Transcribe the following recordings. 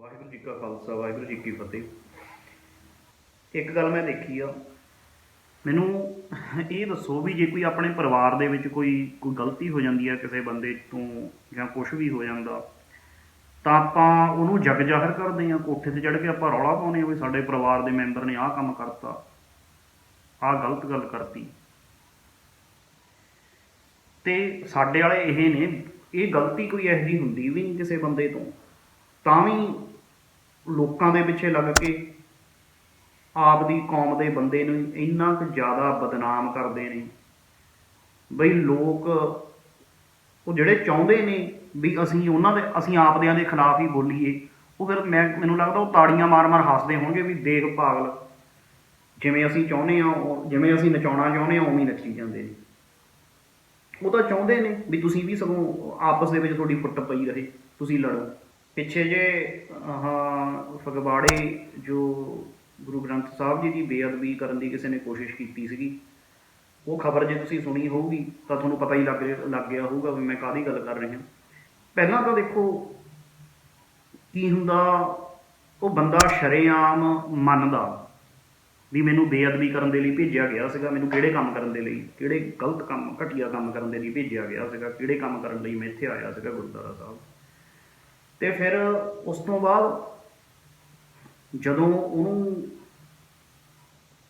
ਵਾਹਿਗੁਰੂ ਜੀ ਕਾ ਖਾਲਸਾ, ਵਾਹਿਗੁਰੂ ਜੀ ਕੀ ਫਤਿਹ। ਇੱਕ ਗੱਲ ਮੈਂ ਦੇਖੀ ਆ। ਮੈਨੂੰ ਇਹ ਦੱਸੋ ਵੀ ਜੇ ਕੋਈ ਆਪਣੇ ਪਰਿਵਾਰ ਦੇ ਵਿੱਚ ਕੋਈ ਕੋਈ ਗਲਤੀ ਹੋ ਜਾਂਦੀ ਹੈ ਕਿਸੇ ਬੰਦੇ ਤੋਂ ਜਾਂ ਕੁਝ ਵੀ ਹੋ ਜਾਂਦਾ, ਤਾਂ ਆਪਾਂ ਉਹਨੂੰ ਜਗ ਜ਼ਾਹਰ ਕਰਦੇ ਆ, ਕੋਠੇ ਤੇ ਚੜ੍ਹ ਕੇ ਆਪਾਂ ਰੌਲਾ ਪਾਉਂਦੇ ਆ ਵੀ ਸਾਡੇ ਪਰਿਵਾਰ ਦੇ ਮੈਂਬਰ ਨੇ ਆਹ ਕੰਮ ਕਰਤਾ, ਆਹ ਗਲਤ ਗੱਲ ਕਰਤੀ। ਤੇ ਸਾਡੇ ਵਾਲੇ ਇਹ ਨੇ, ਇਹ ਗਲਤੀ ਕੋਈ ਇਹੋ ਜਿਹੀ ਹੁੰਦੀ ਵੀ ਨਹੀਂ ਕਿਸੇ ਬੰਦੇ ਤੋਂ। ਤਾਂ ਵੀ ਲੋਕਾਂ ਦੇ ਪਿੱਛੇ ਲੱਗ ਕੇ ਆਪ ਦੀ ਕੌਮ ਦੇ ਬੰਦੇ ਨੂੰ ਇੰਨਾ ਕੁ ਜ਼ਿਆਦਾ ਬਦਨਾਮ ਕਰਦੇ ਨੇ। ਬਈ ਲੋਕ ਉਹ ਜਿਹੜੇ ਚਾਹੁੰਦੇ ਨੇ ਵੀ ਅਸੀਂ ਉਹਨਾਂ ਦੇ, ਅਸੀਂ ਆਪਦਿਆਂ ਦੇ ਖਿਲਾਫ ਹੀ ਬੋਲੀਏ, ਉਹ ਫਿਰ ਮੈਂ, ਮੈਨੂੰ ਲੱਗਦਾ ਉਹ ਤਾੜੀਆਂ ਮਾਰ-ਮਾਰ ਹੱਸਦੇ ਹੋਣਗੇ ਵੀ ਦੇਖ ਪਾਗਲ, ਜਿਵੇਂ ਅਸੀਂ ਚਾਹੁੰਦੇ ਆ ਜਿਵੇਂ ਅਸੀਂ ਨਚਾਉਣਾ ਚਾਹੁੰਦੇ ਆ ਉਵੇਂ ਹੀ ਨੱਚੀ ਜਾਂਦੇ ਨੇ। ਉਹ ਤਾਂ ਚਾਹੁੰਦੇ ਨੇ ਵੀ ਤੁਸੀਂ ਵੀ ਸਗੋਂ ਆਪਸ ਦੇ ਵਿੱਚ ਤੁਹਾਡੀ ਫੁੱਟ ਪਈ ਰਹੇ, ਤੁਸੀਂ ਲੜੋ। ਪਿੱਛੇ ਜੇ ਹਾਂ ਫਗਵਾੜੇ ਜੋ ਗੁਰੂ ਗ੍ਰੰਥ ਸਾਹਿਬ ਜੀ ਦੀ ਬੇਅਦਬੀ ਕਰਨ ਦੀ ਕਿਸੇ ਨੇ ਕੋਸ਼ਿਸ਼ ਕੀਤੀ ਸੀਗੀ, ਉਹ ਖਬਰ ਜੇ ਤੁਸੀਂ ਸੁਣੀ ਹੋਊਗੀ, ਤਾਂ ਤੁਹਾਨੂੰ ਪਤਾ ਹੀ ਲੱਗ ਲੱਗ ਗਿਆ ਹੋਊਗਾ ਵੀ ਮੈਂ ਕਾਹਦੀ ਗੱਲ ਕਰ ਰਿਹਾ। ਪਹਿਲਾਂ ਤਾਂ ਦੇਖੋ, ਕੀ ਹੁੰਦਾ, ਉਹ ਬੰਦਾ ਸ਼ਰੇਆਮ ਮੰਨਦਾ ਵੀ ਮੈਨੂੰ ਬੇਅਦਬੀ ਕਰਨ ਦੇ ਲਈ ਭੇਜਿਆ ਗਿਆ ਸੀਗਾ, ਮੈਨੂੰ ਕਿਹੜੇ ਕੰਮ ਕਰਨ ਦੇ ਲਈ, ਕਿਹੜੇ ਗਲਤ ਕੰਮ, ਘਟੀਆ ਕੰਮ ਕਰਨ ਦੇ ਲਈ ਭੇਜਿਆ ਗਿਆ ਸੀਗਾ, ਕਿਹੜੇ ਕੰਮ ਕਰਨ ਲਈ ਮੈਂ ਇੱਥੇ ਆਇਆ ਸੀਗਾ ਗੁਰਦੁਆਰਾ ਸਾਹਿਬ। ਤੇ ਫਿਰ ਉਸ ਤੋਂ ਬਾਅਦ ਜਦੋਂ ਉਹਨੂੰ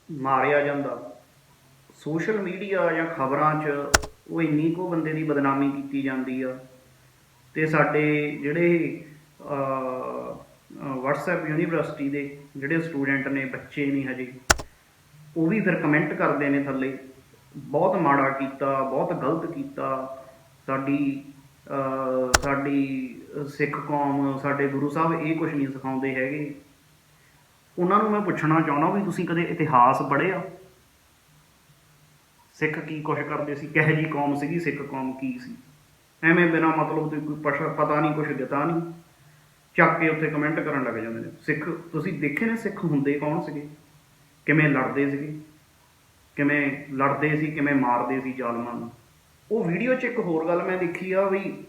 ਮਾਰਿਆ ਜਾਂਦਾ, ਸੋਸ਼ਲ ਮੀਡੀਆ ਜਾਂ ਖਬਰਾਂ 'ਚ ਉਹ ਇੰਨੀ ਕੋ ਬੰਦੇ ਦੀ ਬਦਨਾਮੀ ਕੀਤੀ ਜਾਂਦੀ ਆ ਤੇ ਸਾਡੇ ਜਿਹੜੇ WhatsApp ਯੂਨੀਵਰਸਿਟੀ ਦੇ ਜਿਹੜੇ ਸਟੂਡੈਂਟ ਨੇ, ਬੱਚੇ ਨੇ ਹਜੇ, ਉਹ ਵੀ ਫਿਰ ਕਮੈਂਟ ਕਰਦੇ ਨੇ ਥੱਲੇ, ਬਹੁਤ ਮਾੜਾ ਕੀਤਾ, ਬਹੁਤ ਗਲਤ ਕੀਤਾ, ਸਾਡੀ ਸਾਡੀ ਸਿੱਖ ਕੌਮ, ਸਾਡੇ ਗੁਰੂ ਸਾਹਿਬ ਇਹ ਕੁਝ ਨਹੀਂ ਸਿਖਾਉਂਦੇ ਹੈਗੇ। ਉਹਨਾਂ ਨੂੰ ਮੈਂ ਪੁੱਛਣਾ ਚਾਹੁੰਦਾ ਵੀ ਤੁਸੀਂ ਕਦੇ ਇਤਿਹਾਸ ਪੜ੍ਹਿਆ ਸਿੱਖ ਕੀ ਕੁਛ ਕਰਦੇ ਸੀ? ਕਿਹੋ ਜੀ ਕੌਮ ਸੀਗੀ? ਸਿੱਖ ਕੌਮ ਕੀ ਸੀ? ਐਵੇਂ ਬਿਨਾਂ ਮਤਲਬ ਦੇ ਕੋਈ ਪਤਾ ਨਹੀਂ, ਕੁਛ ਦਿੱਤਾ ਨਹੀਂ। ਚੱਕ ਕੇ ਉੱਥੇ ਕਮੈਂਟ ਕਰਨ ਲੱਗ ਜਾਂਦੇ ਨੇ। ਸਿੱਖ, ਤੁਸੀਂ ਦੇਖੇ ਨੇ ਸਿੱਖ ਹੁੰਦੇ ਕੌਣ ਸੀਗੇ? ਕਿਵੇਂ ਲੜਦੇ ਸੀਗੇ? ਕਿਵੇਂ ਲੜਦੇ ਸੀ? ਕਿਵੇਂ ਮਾਰਦੇ ਸੀ ਜ਼ਾਲਮਾਂ ਨੂੰ? ਉਹ ਵੀਡੀਓ 'ਚ ਇੱਕ ਹੋਰ ਗੱਲ ਮੈਂ ਦੇਖੀ ਆ ਵੀ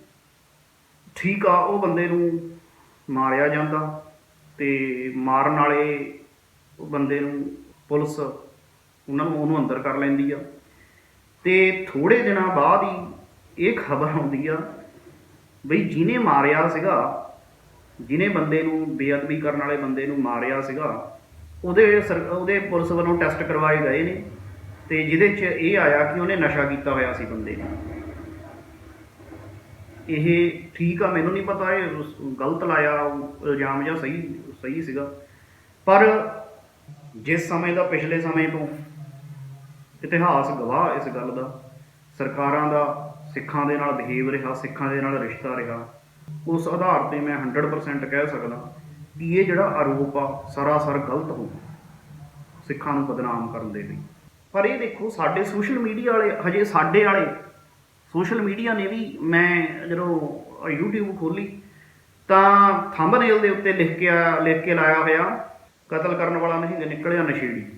ਠੀਕ ਆ, ਉਹ ਬੰਦੇ ਨੂੰ ਮਾਰਿਆ ਜਾਂਦਾ ਤੇ ਮਾਰਨ ਵਾਲੇ ਉਹ ਬੰਦੇ ਨੂੰ ਪੁਲਿਸ ਉਹਨਾਂ ਨੂੰ ਉਹਨੂੰ ਅੰਦਰ ਕਰ ਲੈਂਦੀ ਆ। ਤੇ ਥੋੜੇ ਦਿਨਾਂ ਬਾਅਦ ਹੀ ਇਹ ਖਬਰ ਆਉਂਦੀ ਆ ਬਈ ਜਿਹਨੇ ਮਾਰਿਆ ਸੀਗਾ, ਜਿਹਨੇ ਬੰਦੇ ਨੂੰ ਬੇਅਦਬੀ ਕਰਨ ਵਾਲੇ ਬੰਦੇ ਨੂੰ ਮਾਰਿਆ ਸੀਗਾ, ਉਹਦੇ ਸਰ- ਉਹਦੇ ਪੁਲਿਸ ਵੱਲੋਂ ਟੈਸਟ ਕਰਵਾਏ ਗਏ ਨੇ। ਤੇ ਜਿਹਦੇ 'ਚ ਇਹ ਆਇਆ ਕਿ ਉਹਨੇ ਨਸ਼ਾ ਕੀਤਾ ਹੋਇਆ ਸੀ ਬੰਦੇ ਨੇ। ਇਹ ਠੀਕ ਆ, ਮੈਨੂੰ ਨਹੀਂ ਪਤਾ ਇਹ ਗਲਤ ਲਾਇਆ ਉਹ ਇਲਜ਼ਾਮ ਜਾਂ ਸਹੀ ਸਹੀ ਸੀਗਾ। ਪਰ ਜਿਸ ਸਮੇਂ ਦਾ, ਪਿਛਲੇ ਸਮੇਂ ਤੋਂ ਇਤਿਹਾਸ ਗਵਾਹ ਇਸ ਗੱਲ ਦਾ, ਸਰਕਾਰਾਂ ਦਾ, ਸਿੱਖਾਂ ਦੇ ਨਾਲ ਬਿਹੇਵ ਰਿਹਾ, ਸਿੱਖਾਂ ਦੇ ਨਾਲ ਰਿਸ਼ਤਾ ਰਿਹਾ, ਉਸ ਆਧਾਰ ਤੇ ਮੈਂ 100% ਕਹਿ ਸਕਦਾ ਕਿ ਇਹ ਜਿਹੜਾ ਆਰੋਪ ਆ, ਸਰਾਸਰ ਗਲਤ ਹੋ ਸਿੱਖਾਂ ਨੂੰ ਬਦਨਾਮ ਕਰਨ ਦੇ ਲਈ। ਪਰ ਇਹ ਦੇਖੋ ਸਾਡੇ ਸੋਸ਼ਲ ਮੀਡੀਆ ਵਾਲੇ ਹਜੇ ਸਾਡੇ ਵਾਲੇ ਸੋਸ਼ਲ ਮੀਡੀਆ ਨੇ ਵੀ ਮੈਂ ਜਦੋਂ YouTube ਖੋਲੀ ਤਾਂ ਥੰਬਨੇਲ ਦੇ ਉੱਤੇ ਲਿਖ ਕੇ ਆ- ਲਿਖ ਕੇ ਲਾਇਆ ਹੋਇਆ ਕਤਲ ਕਰਨ ਵਾਲਾ ਨਹੀਂ ਗਾ, ਨਿਕਲਿਆ ਨਸ਼ੇੜੀ।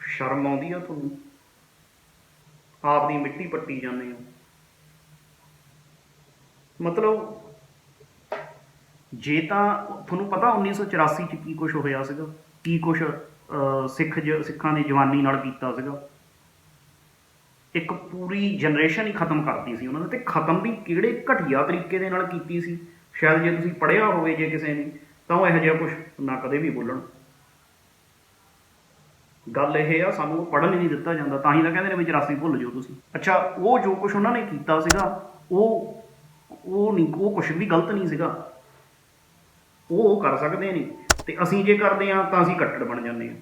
ਸ਼ਰਮ ਆਉਂਦੀ ਆ ਤੁਹਾਨੂੰ? ਆਪ ਦੀ ਮਿੱਟੀ ਪੱਟੀ ਜਾਂਦੇ ਹੋ। ਮਤਲਬ ਜੇ ਤਾਂ ਤੁਹਾਨੂੰ ਪਤਾ 1984 ਚ ਕੀ ਕੁਝ ਹੋਇਆ ਸੀਗਾ? ਕੀ ਕੁਝ ਸਿੱਖ ਜ- ਸਿੱਖਾਂ ਦੀ ਜਵਾਨੀ ਨਾਲ ਕੀਤਾ ਸੀਗਾ। ਇੱਕ ਪੂਰੀ ਜਨਰੇਸ਼ਨ ਹੀ ਖਤਮ ਕਰਤੀ ਸੀ ਉਹਨਾਂ ਨੇ ਤੇ ਖਤਮ ਵੀ ਕਿਹੜੇ ਘਟੀਆ ਤਰੀਕੇ ਦੇ ਨਾਲ ਕੀਤੀ ਸੀ। ਸ਼ਾਇਦ ਜੇ ਤੁਸੀਂ ਪੜ੍ਹਿਆ ਹੋਵੇ ਜੇ ਕਿਸੇ ਨੇ, ਤਾਂ ਉਹ ਇਹੋ ਜਿਹਾ ਕੁਝ ਨਾ ਕਦੇ ਵੀ ਬੋਲਣ। ਗੱਲ ਇਹ ਆ, ਸਾਨੂੰ ਪੜ੍ਹਨ ਹੀ ਨਹੀਂ ਦਿੱਤਾ ਜਾਂਦਾ, ਤਾਂ ਹੀ ਤਾਂ ਕਹਿੰਦੇ ਨੇ ਵੀ 84 ਭੁੱਲ ਜਾਓ ਤੁਸੀਂ। ਅੱਛਾ, ਉਹ ਜੋ ਕੁਝ ਉਹਨਾਂ ਨੇ ਕੀਤਾ ਸੀਗਾ, ਉਹ ਉਹ ਨਹੀਂ, ਉਹ ਕੁਝ ਵੀ ਗਲਤ ਨਹੀਂ ਸੀਗਾ। ਉਹ ਉਹ ਕਰ ਸਕਦੇ ਨੇ। ਤੇ ਅਸੀਂ ਜੇ ਕਰਦੇ ਹਾਂ, ਤਾਂ ਅਸੀਂ ਕੱਟੜ ਬਣ ਜਾਂਦੇ ਹਾਂ।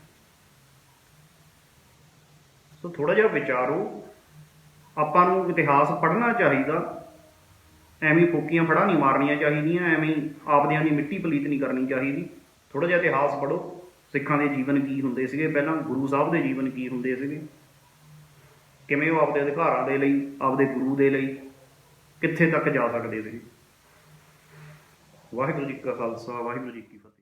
ਸੋ ਥੋੜਾ ਜਿਹਾ ਵਿਚਾਰੋ, ਆਪਾਂ ਨੂੰ ਇਤਿਹਾਸ ਪੜ੍ਹਨਾ ਚਾਹੀਦਾ। ਐਵੇਂ ਫੋਕੀਆਂ ਫੜਾ ਨਹੀਂ ਮਾਰਨੀਆਂ ਚਾਹੀਦੀਆਂ, ਐਵੇਂ ਆਪਦਿਆਂ ਦੀ ਮਿੱਟੀ ਪਲੀਤ ਨਹੀਂ ਕਰਨੀ ਚਾਹੀਦੀ। ਥੋੜਾ ਜਿਹਾ ਇਤਿਹਾਸ ਪੜ੍ਹੋ, ਸਿੱਖਾਂ ਦੇ ਜੀਵਨ ਕੀ ਹੁੰਦੇ ਸੀਗੇ, ਪਹਿਲਾਂ ਗੁਰੂ ਸਾਹਿਬ ਦੇ ਜੀਵਨ ਕੀ ਹੁੰਦੇ ਸੀਗੇ। ਕਿਵੇਂ ਉਹ ਆਪਦੇ ਅਧਿਕਾਰਾਂ ਦੇ ਲਈ, ਆਪਦੇ ਗੁਰੂ ਦੇ ਲਈ, ਕਿੱਥੇ ਤੱਕ ਜਾ ਸਕਦੇ ਸੀਗੇ। ਵਾਹਿਗੁਰੂ ਜੀ ਕਾ ਖਾਲਸਾ, ਵਾਹਿਗੁਰੂ ਜੀ ਕੀ ਫਤਿਹ।